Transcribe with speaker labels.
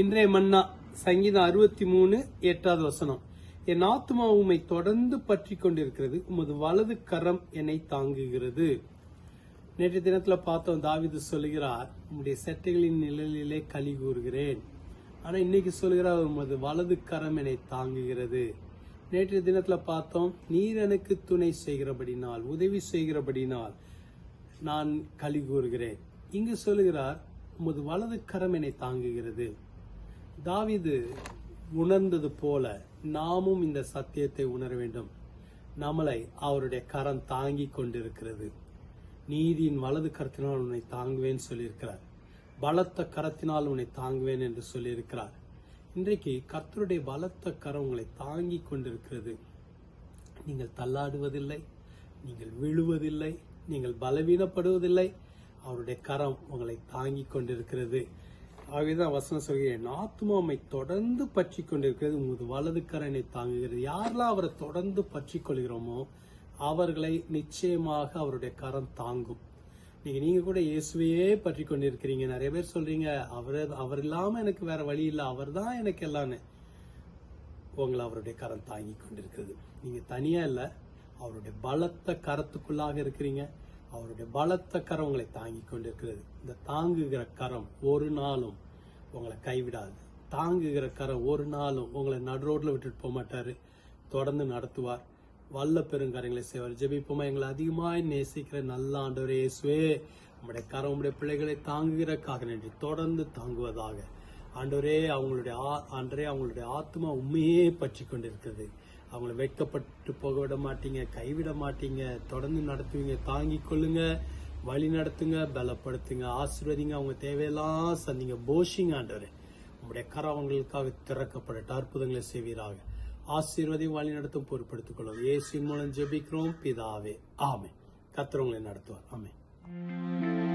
Speaker 1: இன்றைய மன்னா சங்கீதம் அறுபத்தி மூணு எட்டாவது வசனம். என் ஆத்மா உம்மை தொடர்ந்து பற்றி கொண்டிருக்கிறது. உமது வலது கரம் என்னை தாங்குகிறது. நேற்று தினத்துல பார்த்தோம் தாவிது சொல்லுகிறார் உம்முடைய செட்டைகளின் நிழலிலே கழி கூறுகிறேன். ஆனா இன்னைக்கு சொல்லுகிறார் உமது வலது கரம் என்னை தாங்குகிறது. நேற்று தினத்துல பார்த்தோம் நீர் எனக்கு துணை செய்கிறபடினால் உதவி செய்கிறபடினால் நான் கழி கூறுகிறேன். இங்கு சொல்லுகிறார் உமது வலது கரம் என்னை தாங்குகிறது. தாவிது உணர்ந்தது போல நாமும் இந்த சத்தியத்தை உணர வேண்டும். நம்மளை அவருடைய கரம் தாங்கி கொண்டிருக்கிறது. நீதியின் வலது கரத்தினால் உன்னை தாங்குவேன் சொல்லியிருக்கிறார். பலத்த கரத்தினால் உன்னை தாங்குவேன் என்று சொல்லியிருக்கிறார். இன்றைக்கு கர்த்தருடைய பலத்த கரம் உங்களை தாங்கி கொண்டிருக்கிறது. நீங்கள் தள்ளாடுவதில்லை நீங்கள் விழுவதில்லை நீங்கள் பலவீனப்படுவதில்லை. அவருடைய கரம் உங்களை தாங்கி கொண்டிருக்கிறது. ஆகவேதான் வசனம் சொல்கிறேன் என் ஆத்மாவை தொடர்ந்து பற்றி கொண்டிருக்கிறது. உமது வலது கரனை தாங்குகிறது. யாரெல்லாம் அவரை தொடர்ந்து பற்றி கொள்கிறோமோ அவர்களை நிச்சயமாக அவருடைய கரம் தாங்கும். நீங்க நீங்க கூட இயேசுவையே பற்றி கொண்டிருக்கிறீங்க. நிறைய பேர் சொல்றீங்க அவர் அவர் இல்லாம எனக்கு வேற வழி இல்லை அவர் தான் எனக்கு எல்லாமே. உங்களை அவருடைய கரம் தாங்கி கொண்டிருக்கிறது. நீங்க தனியா இல்ல அவருடைய பலத்த கரத்துக்குள்ளாக இருக்கிறீங்க. அவருடைய பலத்த கரம் உங்களை தாங்கி கொண்டிருக்கிறது. இந்த தாங்குகிற கரம் ஒரு நாளும் உங்களை கைவிடாது. தாங்குகிற கரம் ஒரு நாளும் உங்களை நடுரோட்டில் விட்டுட்டு போக மாட்டார். தொடர்ந்து நடத்துவார். வல்ல பெருங்கரங்களை செய்வார். ஜெபிப்போமா? எங்களை அதிகமாய் நேசிக்கிற நல்ல ஆண்டவர் இயேசுவே நம்முடைய கரம் உடைய பிள்ளைகளை தாங்குகிறக்காக நன்றி. தொடர்ந்து தாங்குவதாக. ஆண்டவரே அவங்களுடைய ஆ- அன்றே அவங்களுடைய ஆத்மா உண்மையே பற்றி கொண்டிருக்கிறது. அவங்கள வெட்கப்பட்டு போக விட மாட்டீங்க கைவிட மாட்டீங்க தொடர்ந்து நடத்துவீங்க தாங்கி கொள்ளுங்க வழி நடத்துங்க பலப்படுத்துங்க ஆசீர்வதிங்க அவங்க தேவையெல்லாம் சந்திங்க. போஷிங் ஆண்டவர் உங்களுடைய கரம் அவங்களுக்காக திறக்கப்படட்டும் அற்புதங்களை செய்வீராக. ஆசீர்வதி வழி நடத்தும் பொறுப்படுத்திக் கொள்ளும். ஏசி மூலம் ஜெபிக்கிறோம். பிதாவே ஆமே கத்திரவங்களை நடத்துவார். ஆமே